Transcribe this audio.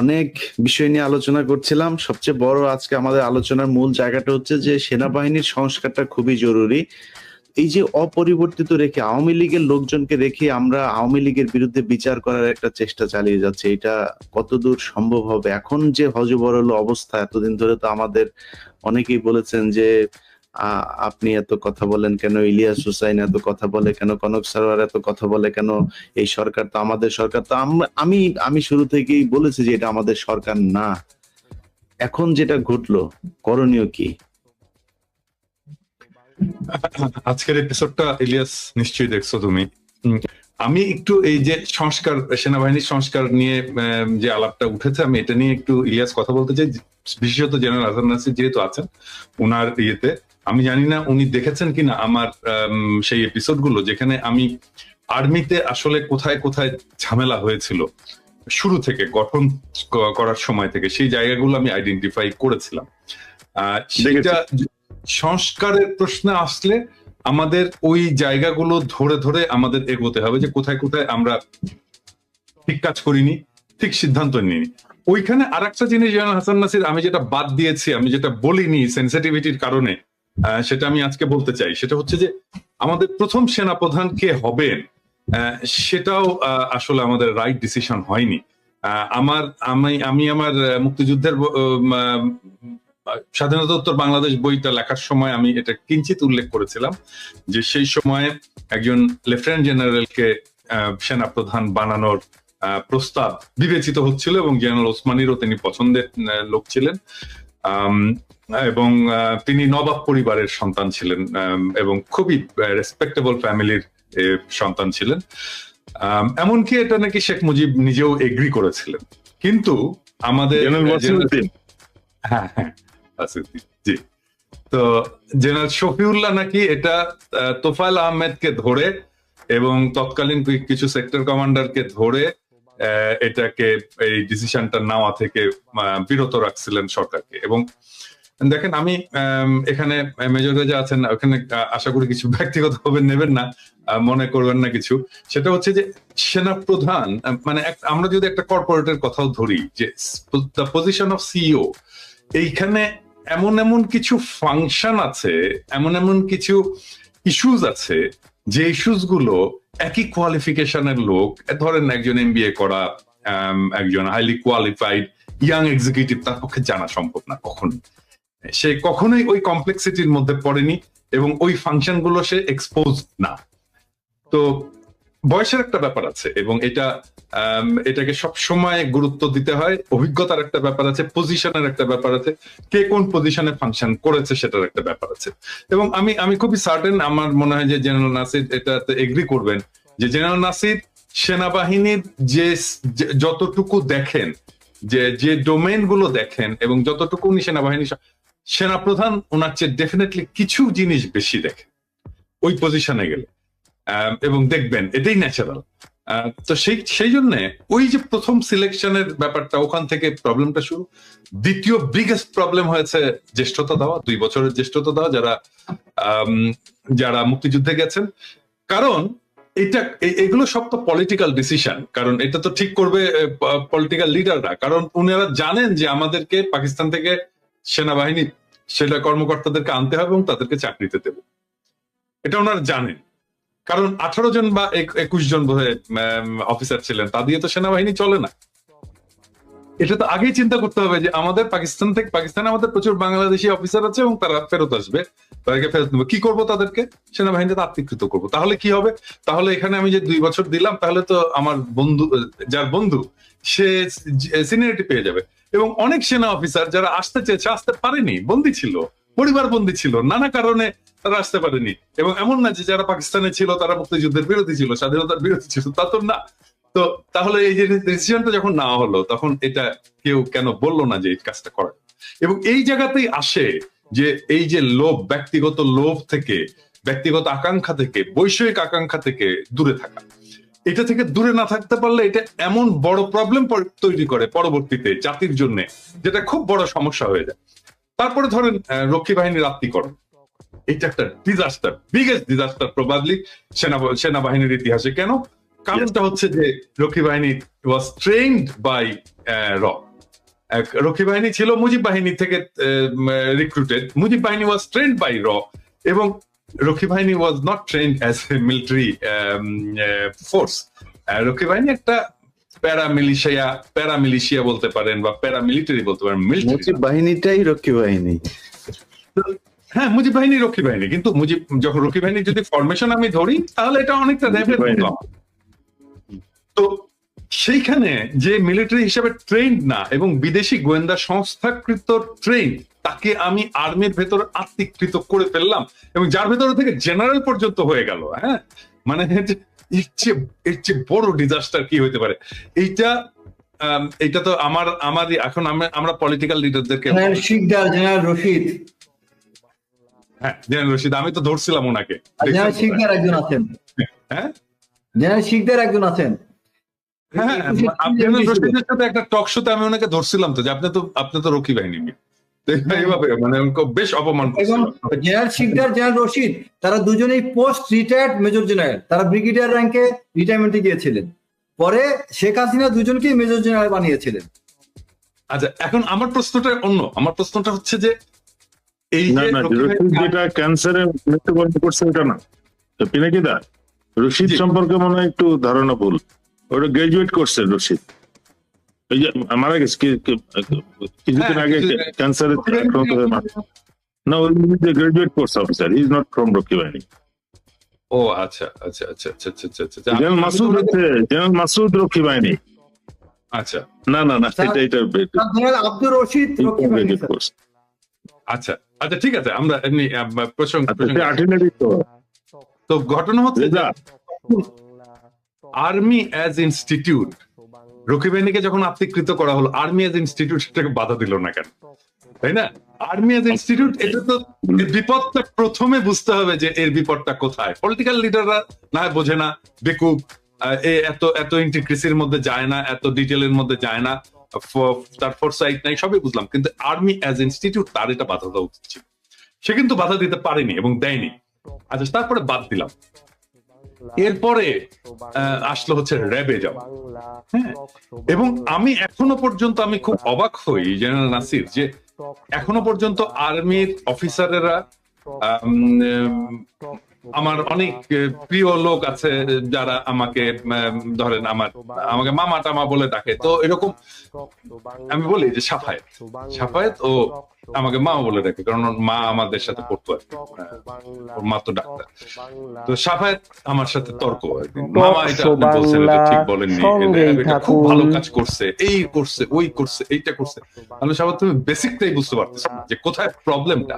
অনেক বিষয় নিয়ে আলোচনা করছিলাম। সবচেয়ে বড় আজকে আমাদের আলোচনার মূল জায়গাটা হচ্ছে যে সেনাবাহিনীর সংস্কারটা খুবই জরুরি। এই যে অপরিবর্তিত রেখে আওয়ামী লীগের লোকজনকে রেখে আমরা আওয়ামী লীগের বিরুদ্ধে বিচার করার একটা চেষ্টা চালিয়ে যাচ্ছে, এটা কতদূর সম্ভব হবে? এখন যে হজবরল অবস্থা, এতদিন ধরে তো আমাদের অনেকেই বলেছেন যে আপনি এত কথা বলেন কেন? ইলিয়াস হুসাইন এত কথা বলে কেন? কনক সারোয়ার এত কথা বলে কেন? এই সরকার তো আমাদের সরকার। তো আমি আমি শুরু থেকেই বলেছি যে এটা আমাদের সরকার না। এখন যেটা ঘটলো, করণীয় কি? আজকের এপিসোডটা ইলিয়াস নিশ্চয়ই দেখছ তুমি। আমি একটু এই যে সংস্কার, সেনাবাহিনীর সংস্কার নিয়ে যে আলাপটা উঠেছে, আমি এটা নিয়ে একটু ইলিয়াস কথা বলতে চাই। বিশেষত জেনারেল হাসান নাসির যেহেতু আছেন ওনার ইয়েতে আমি জানি না উনি দেখেছেন কিনা আমার আম, সেই এপিসোডগুলো যেখানে আমি আর্মিতে আসলে কোথায় কোথায় ঝামেলা হয়েছিল। শুরু থেকে গঠন করার সময় থেকে সেই জায়গাগুলো আমি আইডেন্টিফাই করেছিলাম। সেটা সংস্কারের প্রশ্নে আসলে আমাদের ওই জায়গাগুলো ধরে ধরে আমাদের এগোতে হবে যে কোথায় কোথায় আমরা ঠিক কাজ করিনি ঠিক সিদ্ধান্ত নিইনি। ওইখানে আর একটা জিনিস জানা হাসান নাসির আমি যেটা বাদ দিয়েছি আমি যেটা বলিনি সেন্সিটিভিটির কারণে সেটা আমি আজকে বলতে চাই। সেটা হচ্ছে যে আমাদের প্রথম সেনাপ্রধান কে হবেন সেটাও আসলে আমাদের রাইট ডিসিশন হয়নি। আমার, আমি আমি আমার মুক্তিযুদ্ধের স্বাধীনতা উত্তর বাংলাদেশ বইটা লেখার সময় আমি এটা কিঞ্চিত উল্লেখ করেছিলাম যে সেই সময় একজন লেফটেন্যান্ট জেনারেলকে সেনাপ্রধান বানানোর প্রস্তাব বিবেচিত হচ্ছিল এবং জেনারেল ওসমানীরও তিনি পছন্দের লোক ছিলেন। এবং তিনি নবাব পরিবারের সন্তান ছিলেন এবং খুবই রেসপেক্টেবল ফ্যামিলির সন্তান ছিলেন। এমনকি এটা নাকি শেখ মুজিব নিজেও এগ্রি করেছিলেন। কিন্তু আমাদের হ্যাঁ হ্যাঁ জি। তো জেনারেল শফিউল্লাহ নাকি এটা তোফায়েল আহমেদকে ধরে এবং তৎকালীন কিছু সেক্টর কমান্ডারকে ধরে এটাকে, এই ডিসিশনটা নেওয়া থেকে বিরত রাখছিলেন সরকারকে। এবং দেখেন, আমি এখানে মেজর রেজা আছেন, ওখানে আশা করি কিছু ব্যক্তিগত ভাবে নেবেন না মনে করবেন না কিছু। সেটা হচ্ছে যে সেনা প্রধান মানে আমরা যদি একটা কর্পোরেটের কথাও ধরি, যে দ্য পজিশন অফ সিইও এইখানে এমন এমন কিছু ফাংশন আছে, এমন এমন কিছু ইস্যুজ আছে, যে ইস্যুসগুলো একই কোয়ালিফিকেশনের লোক ধরেন একজন এমবিএ করা একজন হাইলি কোয়ালিফাইড ইয়াং এক্সিকিউটিভ তার পক্ষে জানা সম্ভব না কখনো সে কখনোই ওই কমপ্লেক্সিটির মধ্যে পড়েনি এবং ওই ফাংশনগুলো সে এক্সপোজ না। তো বয়সের একটা ব্যাপার আছে এবং এটা এটাকে সব সময় গুরুত্ব দিতে হয়। অভিজ্ঞতার একটা ব্যাপার আছে পজিশনের একটা ব্যাপার আছে, কে কোন পজিশনে ফাংশন করেছে সেটার একটা ব্যাপার আছে। এবং আমি আমি খুবই সার্টেন আমার মনে হয় যে জেনারেল নাসির এটাতে এগ্রি করবেন যে জেনারেল নাসির সেনাবাহিনীর যে যতটুকু দেখেন, যে যে ডোমেনগুলো দেখেন এবং যতটুকু উনি সেনাবাহিনী সেনাপ্রধান ওনার চেয়ে ডেফিনেটলি কিছু জিনিস বেশি দেখেন। ওই পজিশনে গেলে। এবং দেখবেন এটাই ন্যাচারাল তো সেই সেই জন্য ওই যে প্রথম সিলেকশনের ব্যাপারটা, ওখান থেকে প্রবলেমটা শুরু। দ্বিতীয় বিগেস্ট প্রবলেম হয়েছে জ্যেষ্ঠতা দেওয়া, দুই বছরের জ্যেষ্ঠতা দেওয়া, যারা যারা মুক্তিযুদ্ধে গেছেন। কারণ এটা এগুলো সব তো পলিটিক্যাল ডিসিশন কারণ এটা তো ঠিক করবে পলিটিক্যাল লিডাররা কারণ উনারা জানেন যে আমাদেরকে পাকিস্তান থেকে সেনাবাহিনী সেটা কর্মকর্তাদেরকে আনতে হবে এবং তাদেরকে চাকরিতে দেবে। এটা ওনারা জানেন। কারণ আঠারো জন বা একুশ জন বোধহয় অফিসার ছিলেন, তা দিয়ে তো সেনাবাহিনী চলে না। এটা তো আগেই চিন্তা করতে হবে যে আমাদের পাকিস্তান থেকে, পাকিস্তানে আমাদের প্রচুর বাংলাদেশি অফিসার আছে এবং তারা ফেরত আসবে। তাদেরকে ফেরত নেব। কি করব তাদেরকে? সেনাবাহিনীতে আত্মীকৃত করব। তাহলে কি হবে? তাহলে এখানে আমি যে দুই বছর দিলাম, তাহলে তো আমার বন্ধু, যার বন্ধু, সে সিনিয়রিটি পেয়ে যাবে। এবং অনেক সেনা অফিসার যারা আসতে চেয়েছে, আসতে পারেনি, বন্দি ছিল। পরিবার বন্দী ছিল, নানা কারণে তারা আসতে পারেনি। এবং এমন না যে যারা পাকিস্তানে ছিল, তারা মুক্তিযুদ্ধের বিরোধী ছিল, স্বাধীনতার বিরোধী ছিল, তা তো না। তো তাহলে এই যে ডিসিশনটা যখন নেওয়া হলো, তখন এটা কেউ কেন বলল না যে এই কাজটা করা? এবং এই জায়গাতেই আসে যে এই যে লোভ, ব্যক্তিগত লোভ থেকে, ব্যক্তিগত আকাঙ্ক্ষা থেকে, বৈষয়িক আকাঙ্ক্ষা থেকে দূরে থাকা। এটা থেকে দূরে না থাকতে পারলে এটা এমন বড় প্রবলেম তৈরি করে পরবর্তীতে জাতির জন্য, যেটা খুব বড় সমস্যা হয়ে যায়। তারপরে ধরেন রক্ষী বাহিনীর আত্মীকরণ। এটা একটা ডিজাস্টার বিগেস্ট ডিজাস্টার প্রবাবলি সেনা সেনাবাহিনীর ইতিহাসে। কেন? কারণটা হচ্ছে যে রক্ষী বাহিনী ওয়াজ ট্রেন্ড বাই র। রক্ষী বাহিনী ছিল মুজিব বাহিনী থেকে রিক্রুটেড মুজিব বাহিনী ওয়াজ ট্রেন্ড বাই র এবং রক্ষী বাহিনী was not trained as a military force রক্ষী বাহিনী একটা প্যারা মিলিশিয়া প্যারা বলতে পারেন বা প্যারা মিলিটারি বলতে পারেন মিলিটারি বাহিনীটাই রক্ষী বাহিনী। হ্যাঁ মুজিব বাহিনী রক্ষী বাহিনী কিন্তু মুজিব যখন রক্ষী বাহিনী যদি ফরমেশন আমি ধরি তাহলে এটা অনেকটা র্যাবের তো সেইখানে যে মিলিটারি হিসেবে ট্রেন্ড না এবং বিদেশি গোয়েন্দা সংস্থাকৃত ট্রেন তাকে আমি আর্মির ভেতর আত্মীকৃত করে ফেললাম এবং যার ভেতর থেকে জেনারেল পর্যন্ত হয়ে গেল হ্যাঁ? মানে এর চেয়ে এর চেয়ে বড় ডিজাস্টার কি হতে পারে? এইটা এইটা তো আমার আমারই এখন আমরা- আমরা পলিটিক্যাল লিডারদেরকে জেনারেল শিকদার জেনারেল রশিদ। হ্যাঁ জেনারেল রশিদ আমি তো ধরছিলাম ওনাকে। জেনারেল শিকদার একজন আছেন। হ্যাঁ? জেনারেল শিকদার একজন আছেন। হ্যাঁ আপনি ছিল। রশিদের সাথে একটা টক শোতে আমি ওনাকে ধরছিলাম তো যে আপনি তো আপনি তো রক্ষী বাহিনী। এইভাবে মানে বেশ অপমান এবং জেনারেল শিকদার জেনারেল রশিদ তারা দুজনেই পোস্ট রিটায়ার্ড মেজর জেনারেল তারা ব্রিগেডিয়ার র্যাঙ্কে রিটায়ারমেন্টে গিয়েছিলেন। পরে শেখ হাসিনা দুজনকেই মেজর জেনারেল বানিয়েছিলেন। আচ্ছা এখন আমার প্রশ্নটা অন্য। আমার প্রশ্নটা হচ্ছে যে এই যেটা ক্যান্সারে মৃত্যুবরণ করছে ওটা না। তো পিনাকিদা রশিদ সম্পর্কে মনে হয় একটু ধারণা ভুল। ওটা গ্রাজুয়েট করছে রশিদ। ওই যে মারা গেছে কিছুদিন হ্যাঁ, আগে কিছুদিন আগে। ক্যান্সারে আক্রান্ত হয়ে মারা না ওই graduate course officer is not from রক্ষী বাহিনী ও আচ্ছা আচ্ছা আচ্ছা আচ্ছা আচ্ছা আচ্ছা আচ্ছা জেনারেল মাসুদ হচ্ছে জেনারেল মাসুদ রক্ষী বাহিনী আচ্ছা। না না না এটা এটা জেনারেল আব্দুর রশিদ রক্ষী বাহিনী কোর্স আচ্ছা আচ্ছা ঠিক আছে আমরা এমনি প্রসঙ্গ আচ্ছা আর্টিলারি তো। তো ঘটনা হচ্ছে যে আর্মি অ্যাজ ইনস্টিটিউট রক্ষী বাহিনীকে যখন আত্মিকৃত করা হলো, আর্মি অ্যাজ ইনস্টিটিউট সেটাকে বাধা দিল না কেন? তাই না? আর্মি অ্যাজ ইনস্টিটিউট, এটা তো বিপদটা প্রথমে বুঝতে হবে যে এর বিপদটা কোথায়। পলিটিক্যাল লিডাররা না বোঝে না, বেকুব এত এত ইন্টিগ্রেসির মধ্যে যায় না, এত ডিটেলের মধ্যে যায় না তার ফোরসাইট নাই, সবই বুঝলাম। কিন্তু আর্মি অ্যাজ ইনস্টিটিউট, তার এটা বাধা দেওয়া উচিত ছিল। সে কিন্তু বাধা দিতে পারেনি এবং দেয়নি। আচ্ছা তারপরে বাদ দিলাম। এরপরে আসলো হচ্ছে র্যাবে যাওয়া। হ্যাঁ এবং আমি এখনও পর্যন্ত আমি খুব অবাক হই জেনারেল নাসির যে এখনও পর্যন্ত আর্মির অফিসারেরা আমার অনেক প্রিয় লোক আছে যারা আমাকে ধরেন আমার আমাকে মামা টামা বলে ডাকে। তো এরকম আমি বলি যে সাফায়েত। সাফায়েত ও আমাকে মা বলে ডাকে কারণ মা আমাদের সাথে পড়তো আর। ওর মা তো ডাক্তার। তো সাফায়েত আমার সাথে তর্ক মামা এটা আপনি বলছেন এটা ঠিক বলেননি। এটা- খুব ভালো কাজ করছে এই করছে ওই করছে এইটা করছে। আমি সাফায়েত তুমি বেসিকটাই বুঝতে পারতেছো যে কোথায় প্রবলেমটা